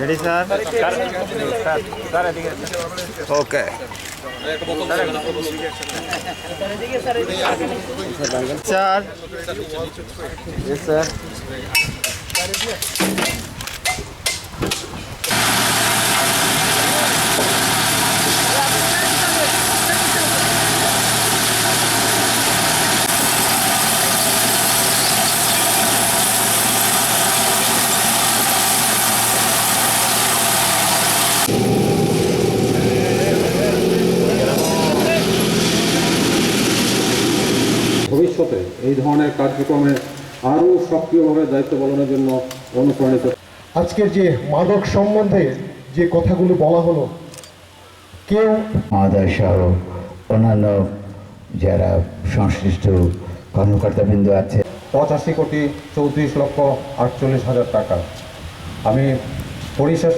Ready sir okay sir sir ভবিষ্যতে এই ধরনের কার্যক্রমে আরও সক্রিয়ভাবে দায়িত্ব পালনের জন্য অনুপ্রাণিত। আজকের যে মাদক সম্বন্ধে যে কথাগুলো বলা হলো কেউ সহ অন্যান্য যারা সংশ্লিষ্ট কর্মকর্তাবৃন্দ আছে। পঁচাশি কোটি চৌত্রিশ লক্ষ আটচল্লিশ হাজার টাকা। আমি পরিশেষ